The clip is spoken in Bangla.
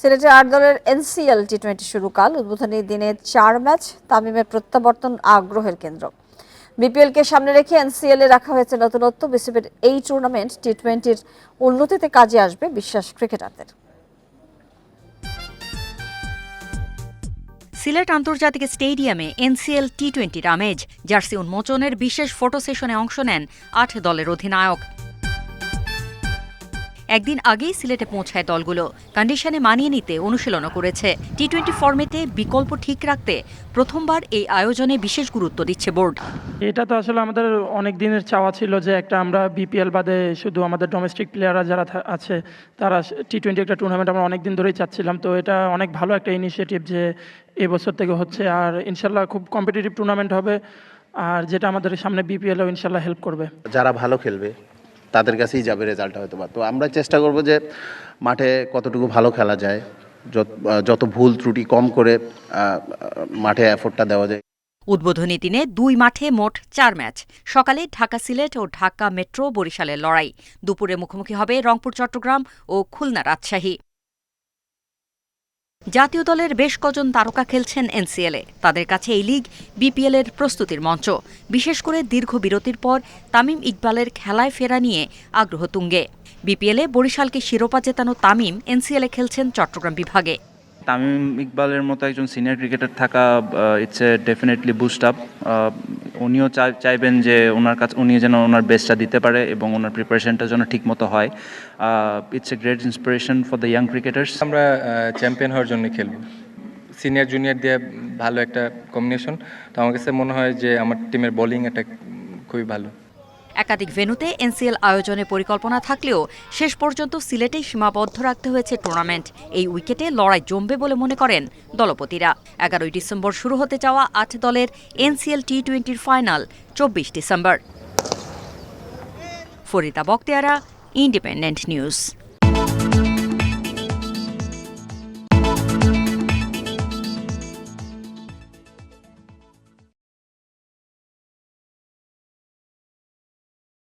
সিলেটে আট দলের এনসিএল টি টোয়েন্টি শুরু কাল উদ্বোধনী দিনে চার ম্যাচ, তামিমের প্রত্যাবর্তন আগ্রহের কেন্দ্র। বিপিএল কে সামনে রেখে এনসিএল এ রাখা হয়েছে নতুনত্ব। বিসিবির এই টুর্নামেন্ট টি টোয়েন্টির উন্নতিতে কাজে আসবে বিশ্বাস ক্রিকেটারদের। সিলেট আন্তর্জাতিক স্টেডিয়ামে এনসিএল টি টোয়েন্টির আমেজ জার্সি উন্মোচনের বিশেষ ফটো সেশনে অংশ নেন আট দলের অধিনায়ক। একদিন আগেই সিলেটে পৌঁছায় দলগুলো। কন্ডিশনে মানিয়ে নিতে অনুশীলনও করেছে। টি টোয়েন্টি ফর্মেটে বিকল্প ঠিক রাখতে প্রথমবার এই আয়োজনে বিশেষ গুরুত্ব দিচ্ছে বোর্ড। এটা তো আসলে আমাদের অনেক দিনের চাওয়া ছিল যে একটা আমরা বিপিএল বাদে শুধু আমাদের ডোমেস্টিক প্লেয়াররা যারা আছে তারা টি টোয়েন্টি একটা টুর্নামেন্ট আমরা অনেক দিন ধরেই চাচ্ছিলাম। তো এটা অনেক ভালো একটা ইনিশিয়েটিভ যে এবছর থেকে হচ্ছে। আর ইনশাল্লাহ খুব কম্পিটিটিভ টুর্নামেন্ট হবে। আর যেটা আমাদের সামনে বিপিএলও ইনশাল্লাহ হেল্প করবে। যারা ভালো খেলবে তাদের কাছেই যাবে রেজাল্টটা হয়তো বা তো আমরা চেষ্টা করব যে মাঠে কতটুকু ভালো খেলা যায়, যত- ভুল ত্রুটি কম করে মাঠে এফোর্টটা দেওয়া যায়। উদ্বোধনী দিনে দুই মাঠে মোট চার ম্যাচ, সকালে ঢাকা সিলেট ও ঢাকা মেট্রো বরিশালের লড়াই। দুপুরে মুখোমুখি হবে রংপুর, চট্টগ্রাম ও খুলনা রাজশাহী। জাতীয় দলের বেশ কজন তারকা খেলছেন এনসিএলে তাদের কাছে এই লিগ বিপিএল এর প্রস্তুতির মঞ্চ। বিশেষ করে দীর্ঘ বিরতির পর তামিম ইকবালের খেলায় ফেরা নিয়ে আগ্রহ তুঙ্গে। বিপিএলে বরিশালকে শিরোপা জেতানো তামিম এনসিএলে খেলছেন চট্টগ্রাম বিভাগে। তামিম ইকবালের মতো একজন সিনিয়র ক্রিকেটার থাকা it's a definitely boost up উনিও চাই- চাইবেন যে ওনার কাছে উনি যেন ওনার বেস্টটা দিতে পারে এবং ওনার প্রিপারেশনটা যেন ঠিক মতো হয় it's a great inspiration for the young cricketers আমরা চ্যাম্পিয়ন হওয়ার জন্য খেলব। সিনিয়র জুনিয়র দিয়ে ভালো একটা কম্বিনেশন তো আমার কাছে মনে হয় যে আমার টিমের বোলিং এটা খুবই ভালো। একাধিক ভেন্যুতে এনসিএল আয়োজনে পরিকল্পনা থাকলেও শেষ পর্যন্ত সিলেটেই সীমাবদ্ধ রাখতে হয়েছে টুর্নামেন্ট এই উইকেটে লড়াই জমবে বলে মনে করেন দলপতিরা। এগারোই ডিসেম্বর শুরু হতে চাওয়া আট দলের এনসিএল টি টোয়েন্টির ফাইনাল, চব্বিশ December. Farida Bakhtiara independent news